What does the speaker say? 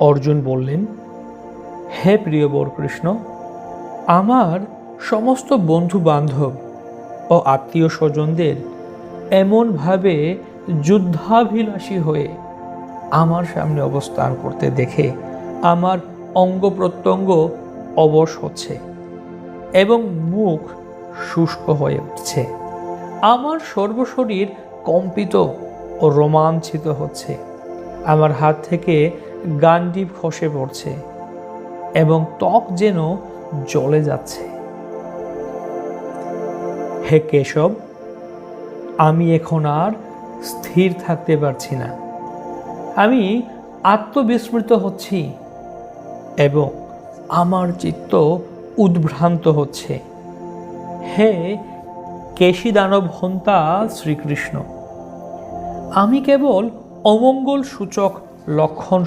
অর্জুন বললেন, হে প্রিয় বরকৃষ্ণ, আমার সমস্ত বন্ধু বান্ধব ও আত্মীয় স্বজনদের এমনভাবে যুদ্ধাভিলাষী হয়ে আমার সামনে অবস্থান করতে দেখে আমার অঙ্গ প্রত্যঙ্গ অবশ হচ্ছে এবং মুখ শুষ্ক হয়ে উঠছে। আমার সর্বশরীর কম্পিত ও রোমাঞ্চিত হচ্ছে। আমার হাত থেকে গান্ডিব খসে পড়ছে এবং ত্বক যেন জ্বলে যাচ্ছে। হে কেশব, আমি এখন আর স্থির থাকতে পারছি না। আমি আত্মবিস্মৃত হচ্ছি এবং আমার চিত্ত উদ্ভ্রান্ত হচ্ছে। হে কেশী দানব হন্তা শ্রীকৃষ্ণ, আমি কেবল অমঙ্গল সূচক লক্ষণ